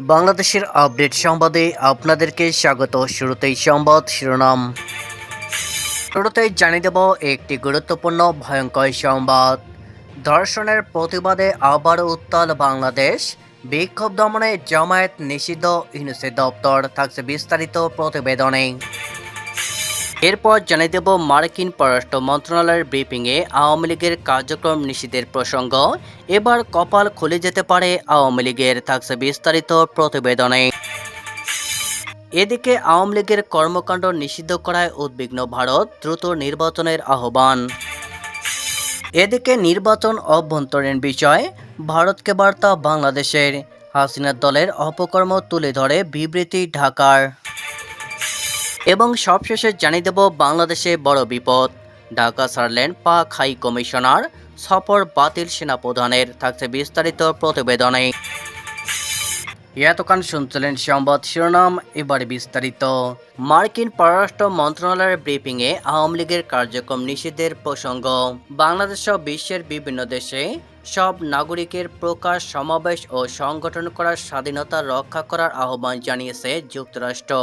বাংলাদেশের আপডেট সংবাদে আপনাদেরকে স্বাগত। শুরুতেই সংবাদ শিরোনাম। শুরুতেই জানিয়ে দেব একটি গুরুত্বপূর্ণ, ভয়ঙ্কর সংবাদ। ধর্ষণের প্রতিবাদে আবার উত্তাল বাংলাদেশ। বিক্ষোভ দমনে জামায়াত নিষিদ্ধ, ইউনিসেফ দপ্তর থাকছে বিস্তারিত প্রতিবেদনে। এরপর জানিয়ে দেব মার্কিন পররাষ্ট্র মন্ত্রণালয়ের ব্রিফিংয়ে আওয়ামী লীগের কার্যক্রম নিষিদ্ধের প্রসঙ্গ। এবার কপাল খুলে যেতে পারে আওয়ামী লীগের, থাকছে বিস্তারিত প্রতিবেদনে। এদিকে আওয়ামী লীগের কর্মকাণ্ড নিষিদ্ধ করায় উদ্বিগ্ন ভারত, দ্রুত নির্বাচনের আহ্বান। এদিকে নির্বাচন অভ্যন্তরীণ বিষয়, ভারতকে বার্তা বাংলাদেশের। হাসিনার দলের অপকর্ম তুলে ধরে বিবৃতি ঢাকার। এবং সবশেষে জানিয়ে দেব বাংলাদেশে বড় বিপদ। ঢাকা ছাড়লেন পাক হাই কমিশনার সফর বাতিল সেনাপ্রধানের, থাকছে বিস্তারিত প্রতিবেদনে। এতক্ষণ শুনছিলেন সংবাদ শিরোনাম, এবারে বিস্তারিত। মার্কিন পররাষ্ট্র মন্ত্রণালয়ের ব্রিফিংয়ে আওয়ামী লীগের কার্যক্রম নিষিদ্ধের প্রসঙ্গ। বাংলাদেশ সহ বিশ্বের বিভিন্ন দেশে সব নাগরিকের প্রকাশ সমাবেশ ও সংগঠন করার স্বাধীনতা রক্ষা করার আহ্বান জানিয়েছে যুক্তরাষ্ট্র।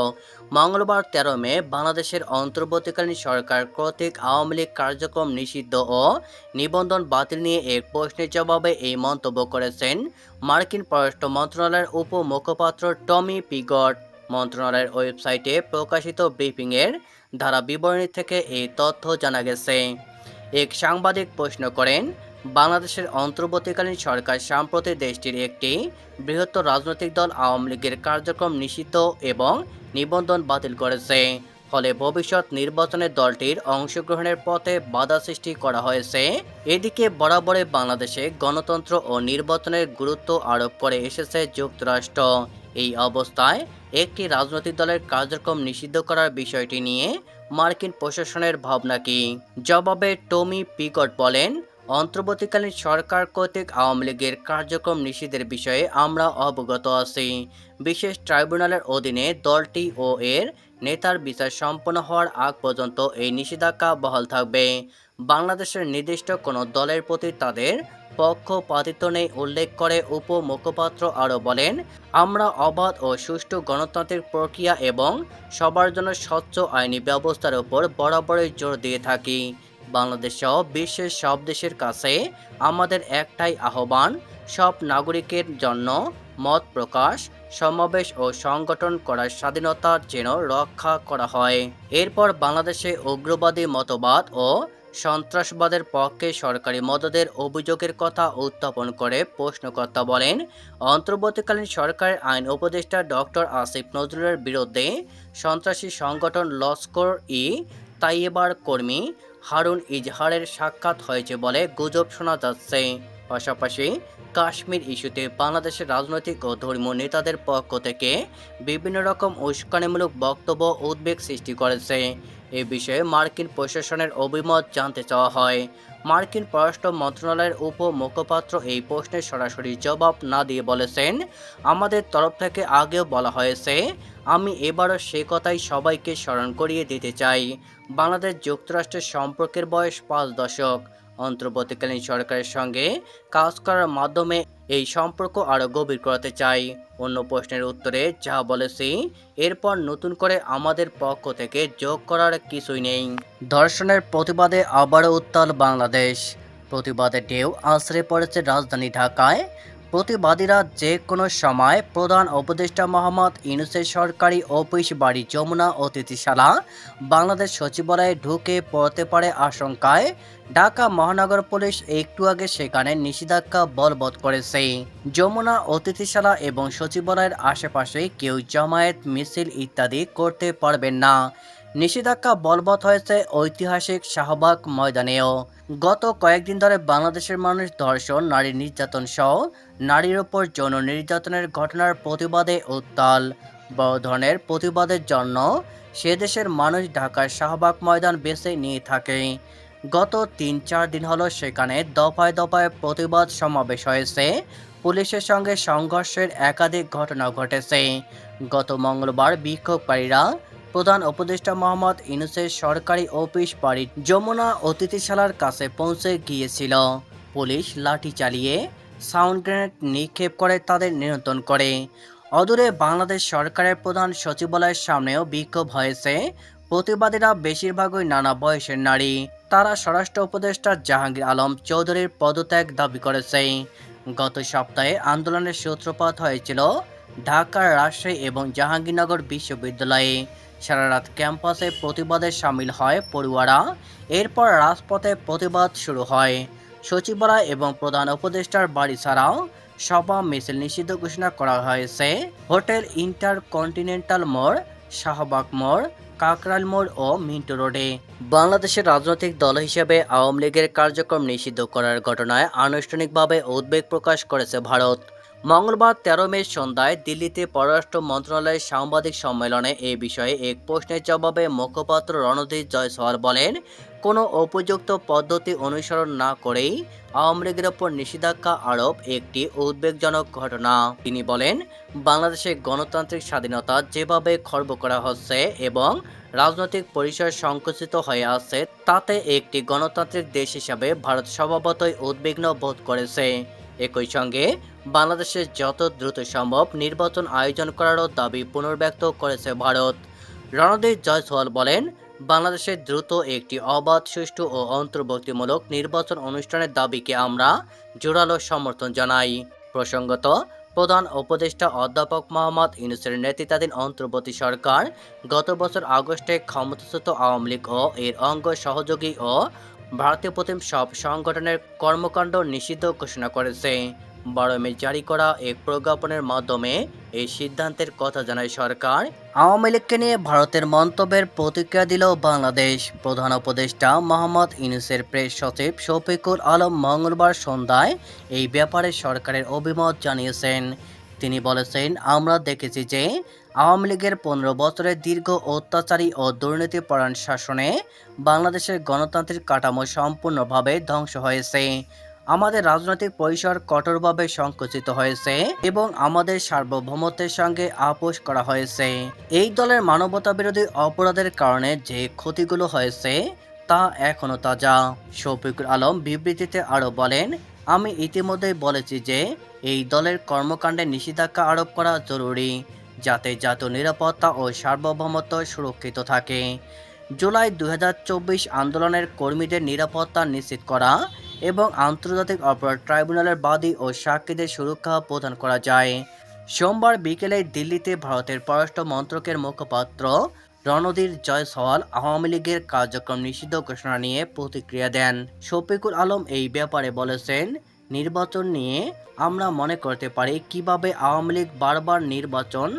মঙ্গলবার তেরো মে বাংলাদেশের অন্তর্বর্তীকালীন সরকার কর্তৃক আওয়ামী লীগ কার্যক্রম নিষিদ্ধ ও নিবন্ধন বাতিল নিয়ে এক প্রশ্নের জবাবে এই মন্তব্য করেছেন মার্কিন পররাষ্ট্র মন্ত্রণালয়ের উপ মুখপাত্র টমি পিগট। মন্ত্রণালয়ের ওয়েবসাইটে প্রকাশিত ব্রিফিংয়ের ধারা বিবরণী থেকে এই তথ্য জানা গেছে। এক সাংবাদিক প্রশ্ন করেন বাংলাদেশের অন্তর্বর্তীকালীন সরকার সাম্প্রতি দেশটির একটি বৃহত্তর রাজনৈতিক দল আওয়ামী লীগের কার্যক্রম নিষিদ্ধ এবং নিবন্ধন বাতিল করেছে। ফলে ভবিষ্যৎ নির্বাচনে দলটির অংশগ্রহণের পথে বাধা সৃষ্টি করা হয়েছে। এদিকে বরাবরে বাংলাদেশে গণতন্ত্র ও নির্বাচনের গুরুত্ব আরোপ করে এসেছে যুক্তরাষ্ট্র। এই অবস্থায় একটি রাজনৈতিক দলের কার্যক্রম নিষিদ্ধ করার বিষয়টি নিয়ে মার্কিন প্রশাসনের ভাবনা কি? জবাবে টমি পিকট বলেন অন্তর্বর্তীকালীন সরকার কর্তৃক আওয়ামী লীগের কার্যক্রম নিষিদ্ধের বিষয়ে আমরা অবগত আছি। বিশেষ ট্রাইব্যুনালের অধীনে দলটি ও এর নেতার বিচার সম্পন্ন হওয়ার আগ পর্যন্ত এই নিষেধাজ্ঞা বহাল থাকবে। বাংলাদেশের নির্দিষ্ট কোনো দলের প্রতি তাদের পক্ষপাতিত্ব নেই উল্লেখ করে উপ মুখপাত্র আরও বলেন, আমরা অবাধ ও সুষ্ঠু গণতান্ত্রিক প্রক্রিয়া এবং সবার জন্য স্বচ্ছ আইনি ব্যবস্থার উপর বরাবরই জোর দিয়ে থাকি। বাংলাদেশ সহ বিশ্বের সব দেশের কাছে আমাদের একটাই আহ্বান, সব নাগরিকের জন্য মত প্রকাশ, সমাবেশ ও সংগঠন করার স্বাধীনতা যেন রক্ষা করা হয়। এরপর বাংলাদেশে উগ্রবাদী মতবাদ ও সন্ত্রাসবাদের পক্ষে সরকারি মদদের অভিযোগের কথা উত্থাপন করে প্রশ্নকর্তা বলেন, অন্তর্বর্তীকালীন সরকারের আইন উপদেষ্টা ডক্টর আসিফ নজরুলের বিরুদ্ধে সন্ত্রাসী সংগঠন লস্কর ই তাইয়েবার কর্মী হারুন ইজহারের সাক্ষাৎ হয়েছে বলে গুজব শোনা যাচ্ছে। পাশাপাশি কাশ্মীর ইস্যুতে বাংলাদেশের রাজনৈতিক ও ধর্মীয় নেতাদের পক্ষ থেকে বিভিন্ন রকম উস্কানিমূলক বক্তব্য উদ্বেগ সৃষ্টি করেছে। এ বিষয়ে মার্কিন প্রশাসনের অভিমত জানতে চাওয়া হয়। মার্কিন পররাষ্ট্র মন্ত্রণালয়ের উপ মুখপাত্র এই প্রশ্নের সরাসরি জবাব না দিয়ে বলেছেন, আমাদের তরফ থেকে আগেও বলা হয়েছে, আমি এবারও সে কথাই সবাইকে স্মরণ করিয়ে দিতে চাই। বাংলাদেশ যুক্তরাষ্ট্রের সম্পর্কের বয়স পাঁচ দশক। অন্তর্বর্তীকালীন সরকারের সঙ্গে কাজ করার মাধ্যমে এই সম্পর্ক আরও গভীর করাতে চাই। অন্য প্রশ্নের উত্তরে যা বলেছি এরপর নতুন করে আমাদের পক্ষ থেকে যোগ করার কিছুই নেই। ধর্ষণের প্রতিবাদে আবারও উত্তাল বাংলাদেশ। প্রতিবাদে ঢেউ আশ্রে পড়েছে রাজধানী ঢাকায়। প্রতিবাদীরা যে কোনো সময় প্রধান উপদেষ্টা মোহাম্মদ ইউনুসের সরকারি অফিস বাড়ি যমুনা অতিথিশালা বাংলাদেশ সচিবালয়ে ঢুকে পড়তে পারে আশঙ্কায় ঢাকা মহানগর পুলিশ একটু আগে সেখানে নিষেধাজ্ঞা বলবৎ করেছে। যমুনা অতিথিশালা এবং সচিবালয়ের আশেপাশে কেউ জামায়াত মিছিল ইত্যাদি করতে পারবেন না। নিষেধাজ্ঞা বলবৎ হয়েছে ঐতিহাসিক শাহবাগ ময়দানেও। গত কয়েকদিন ধরে বাংলাদেশের মানুষ ধর্ষণ, নারী নির্যাতন সহ নারীর ওপর যৌন নির্যাতনের ঘটনার প্রতিবাদে উত্তাল। বড় ধরনের প্রতিবাদের জন্য সে দেশের মানুষ ঢাকার শাহবাগ ময়দান বেছে নিয়ে থাকে। গত তিন চার দিন হলো সেখানে দফায় দফায় প্রতিবাদ সমাবেশ হয়েছে। পুলিশের সঙ্গে সংঘর্ষের একাধিক ঘটনা ঘটেছে। গত মঙ্গলবার বিক্ষোভকারীরা প্রধান উপদেষ্টা মোহাম্মদ ইনুসের সরকারি অফিস বাড়ি যমুনা অতিথিশালার কাছে পৌঁছে গিয়েছিল। পুলিশ লাঠি চালিয়ে সাউন্ড গ্রেনেড নিক্ষেপ করে তাদের নিয়ন্ত্রণ করে। অদূরে বাংলাদেশ সরকারের প্রধান সচিবালয়ের সামনেও বিক্ষোভ হয়েছে। প্রতিবাদীরা বেশিরভাগই নানা বয়সের নারী। তারা স্বরাষ্ট্র উপদেষ্টা জাহাঙ্গীর আলম চৌধুরীর পদত্যাগ দাবি করেছে। গত সপ্তাহে আন্দোলনের সূত্রপাত হয়েছিল ঢাকার রাজশাহী এবং জাহাঙ্গীরনগর বিশ্ববিদ্যালয়ে সারা রাত ক্যাম্পাসে প্রতিবাদে সামিল হয় পড়ুয়ারা। এরপর রাজপথে প্রতিবাদ শুরু হয়। সচিবালয় এবং প্রধান উপদেষ্টার বাড়ি ছাড়াও সভা মিছিল নিষিদ্ধ ঘোষণা করা হয়েছে। হোটেল ইন্টার কন্টিনেন্টাল মোড়, শাহবাগ মোড় কাকরাল মোড় ও মিন্টো রোডে। বাংলাদেশের রাজনৈতিক দল হিসেবে আওয়ামী লীগের কার্যক্রম নিষিদ্ধ করার ঘটনায় আনুষ্ঠানিকভাবে উদ্বেগ প্রকাশ করেছে ভারত। মঙ্গলবার তেরো মে সন্ধ্যায় দিল্লিতে পররাষ্ট্র মন্ত্রণালয়ের সাংবাদিক সম্মেলনে এ বিষয়ে এক প্রশ্নের জবাবে মুখপাত্র রণদীপ জয়সওয়াল বলেন, কোনো উপযুক্ত পদ্ধতি অনুসরণ না করেই আওয়ামী লীগের ওপর নিষেধাজ্ঞা আরোপ একটি উদ্বেগজনক ঘটনা। তিনি বলেন বাংলাদেশের গণতান্ত্রিক স্বাধীনতা যেভাবে খর্ব করা হচ্ছে এবং রাজনৈতিক পরিসর সংকুচিত হয়ে আছে, তাতে একটি গণতান্ত্রিক দেশ হিসাবে ভারত স্বভাবতই উদ্বিগ্ন বোধ করেছে। একই সঙ্গে বাংলাদেশের যত দ্রুত সম্ভব নির্বাচন আয়োজন করারও দাবি পুনর্ব্যক্ত করেছে ভারত। রণদীপ জয়সওয়াল বলেন বাংলাদেশের দ্রুত একটি অবাধ, সুষ্ঠু ও অন্তর্বর্তীমূলক নির্বাচন অনুষ্ঠানের দাবিকে আমরা জোরালো সমর্থন জানাই। প্রসঙ্গত, প্রধান উপদেষ্টা অধ্যাপক মোহাম্মদ ইউনুসের নেতৃত্বাধীন অন্তর্বর্তী সরকার গত বছর আগস্টে ক্ষমতাচ্যুত আওয়ামী লীগ ও এর অঙ্গ সহযোগী ও ভারতীয় প্রতিম সব সংগঠনের কর্মকাণ্ড নিষিদ্ধ ঘোষণা করেছে। বারো মে জারি করা এক প্রজ্ঞাপনের মাধ্যমে এই সিদ্ধান্তের কথা জানায় সরকার। আওয়ামী লীগকে নিয়ে ভারতের মন্তব্যের প্রতিক্রিয়া দিল বাংলাদেশ। প্রধান উপদেষ্টা মোহাম্মদ ইউনুসের প্রেস সচিব শফিকুল আলম মঙ্গলবার সন্ধ্যায় এই ব্যাপারে সরকারের অভিমত জানিয়েছেন। তিনি বলেছেন, আমরা দেখেছি যে আওয়ামী লীগের পনেরো বছরের দীর্ঘ অত্যাচারী ও দুর্নীতিপরায়ণ শাসনে বাংলাদেশের গণতান্ত্রিক কাঠামো সম্পূর্ণভাবে ধ্বংস হয়েছে। আমাদের রাজনৈতিক পরিসর কঠোরভাবে সংকুচিত হয়েছে এবং আমাদের সার্বভৌমত্বের সঙ্গে আপোষ করা হয়েছে। এই দলের মানবতা বিরোধী অপরাধের কারণে যে ক্ষতিগুলো হয়েছে তা এখনও তাজা। শফিকুল আলম বিবৃতিতে আরও বলেন আমি ইতিমধ্যেই বলেছি যে, এই দলের কর্মকাণ্ডে নিষেধাজ্ঞা আরোপ করা জরুরি, যাতে জাতীয় নিরাপত্তা ও সার্বভৌমত্ব সুরক্ষিত থাকে। জুলাই দু হাজার চব্বিশ আন্দোলনের কর্মীদের নিরাপত্তা নিশ্চিত করা এবং আন্তর্জাতিক অপরাধ ট্রাইব্যুনালের বাদী ও সাক্ষীদের সুরক্ষা প্রদান করা যায়। সোমবার বিকেলে দিল্লিতে ভারতের পররাষ্ট্র মন্ত্রকের মুখপাত্র রণধীর জয়সওয়াল আওয়ামী লীগের কার্যক্রম নিষিদ্ধ ঘোষণা নিয়ে প্রতিক্রিয়া দেন। শফিকুল আলম এই ব্যাপারে বলেছেন, নির্বাচন নিয়ে আমরা মনে করতে পারি কীভাবে আওয়ামী লীগ বারবার নির্বাচন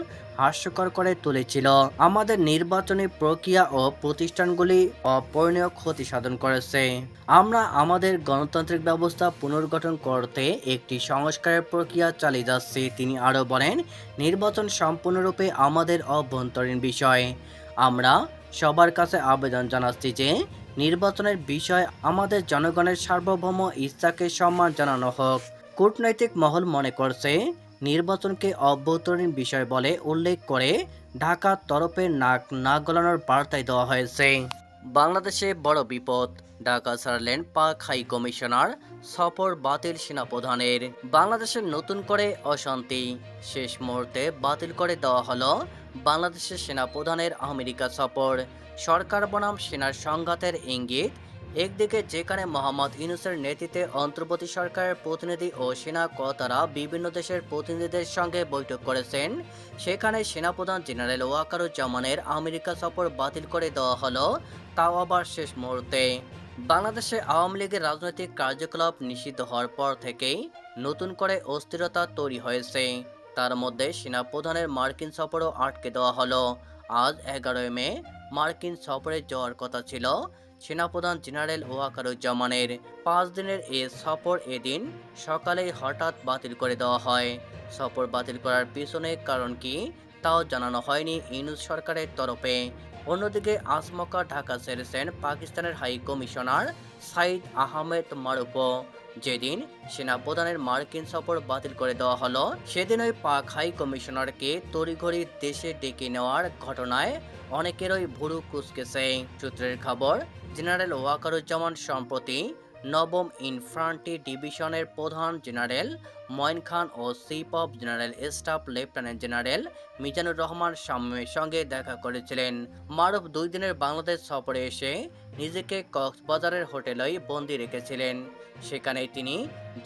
হাস্যকর করে তুলেছিল। আমাদের নির্বাচনী প্রক্রিয়া ও প্রতিষ্ঠানগুলি অপরিণীয় ক্ষতি সাধন করেছে। আমরা আমাদের গণতান্ত্রিক ব্যবস্থা পুনর্গঠন করতে একটি সংস্কারের প্রক্রিয়া চালিয়ে যাচ্ছি, তিনি আরও বলেন। নির্বাচন সম্পূর্ণরূপে আমাদের অভ্যন্তরীণ বিষয়। আমরা সবার কাছে আবেদন জানাচ্ছি যে নির্বাচনের বিষয় আমাদের জনগণের সার্বভৌম ইচ্ছাকে সম্মান জানানো হোক। কূটনৈতিক মহল মনে করছে, নির্বাচনকে অভ্যন্তরীণ বিষয় বলে উল্লেখ করে ঢাকার তরফে নাক না গলানোর বার্তায় দেওয়া হয়েছে। বাংলাদেশে বড় বিপদ, ঢাকা ছাড়লেন পাক হাই কমিশনার সফর বাতিল সেনাপ্রধানের। বাংলাদেশের নতুন করে অশান্তি, শেষ মুহূর্তে বাতিল করে দেওয়া হলো বাংলাদেশের সেনাপ্রধানের আমেরিকা সফর। সরকার বনাম সেনার সংঘাতের ইঙ্গিত। একদিকে যেখানে মোহাম্মদ ইউনুসের নেতৃত্বে অন্তর্বর্তী সরকারের প্রতিনিধি ও সেনা কর্তারা বিভিন্ন দেশের প্রতিনিধিদের সঙ্গে বৈঠক করেছেন। সেখানে সেনাপ্রধান জেনারেল ওয়াকারুজ্জামানের আমেরিকা সফর বাতিল করে দেওয়া হলো, তাও আবার শেষ মুহূর্তে। বাংলাদেশে আওয়ামী লীগের রাজনৈতিক কার্যকলাপ নিষিদ্ধ হওয়ার পর থেকেই নতুন করে অস্থিরতা তৈরি হয়েছে। তার মধ্যে সেনাপ্রধানের মার্কিন সফরও আটকে দেওয়া হলো। আজ এগারোই মে, মার্কিন সফরে যাওয়ার কথা ছিল সেনাপ্রধান জেনারেল ওয়াকারুজ্জামানের। পাঁচ দিনের এ সফর এদিন সকালেই হঠাৎ বাতিল করে দেওয়া হয়। সফর বাতিল করার পিছনে কারণ কি তাও জানানো হয়নি ইউনুস সরকারের তরফে। অন্যদিকে আসমকা ঢাকা ছেড়েছেন পাকিস্তানের হাই কমিশনার সাইদ আহমেদ মারুফো যেদিন সেনাপ্রধানের মার্কিন সফর বাতিল করে দেওয়া হলো, সেদিন ওই পাক হাই কমিশনারকে তড়িঘড়ি দেশে ডেকে নেওয়ার ঘটনায় অনেকেরই ভুরু কুচকেছে। সূত্রের খবর, জেনারেল ওয়াকারুজ্জামান সম্প্রতি নবম ইনফ্রান্টি ডিভিশনের প্রধান general Moin Khan O chief of general staff lieutenant general Mizanur Rahman শামীমের সঙ্গে দেখা করেছিলেন। মারুফ দুই দিনের বাংলাদেশ সফরে এসে নিজেকে কক্সবাজারের হোটেলেই বন্দি রেখেছিলেন। সেখানে তিনি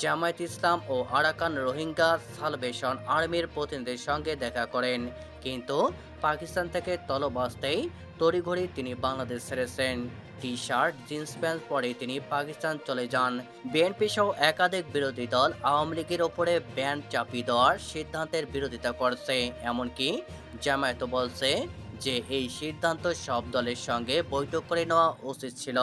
জামায়াত ইসলাম ও আরাকান রোহিঙ্গা সালভেশন আর্মির প্রতিনিধির সঙ্গে দেখা করেন। কিন্তু পাকিস্তান থেকে তলব আসতেই তড়িঘড়ি তিনি বাংলাদেশ ছেড়েছেন। টি শার্ট জিন্স প্যান্ট পরে তিনি পাকিস্তান চলে যান। বিএনপি সহ একাধিক বিরোধী দল আওয়ামী লীগের ওপরে ব্যান চাপিয়ে দেওয়ার সিদ্ধান্তের বিরোধিতা করছে। এমনকি জামায়াত বলছে যে, এই সিদ্ধান্ত সব দলের সঙ্গে বৈঠক করে নেওয়া উচিত ছিল।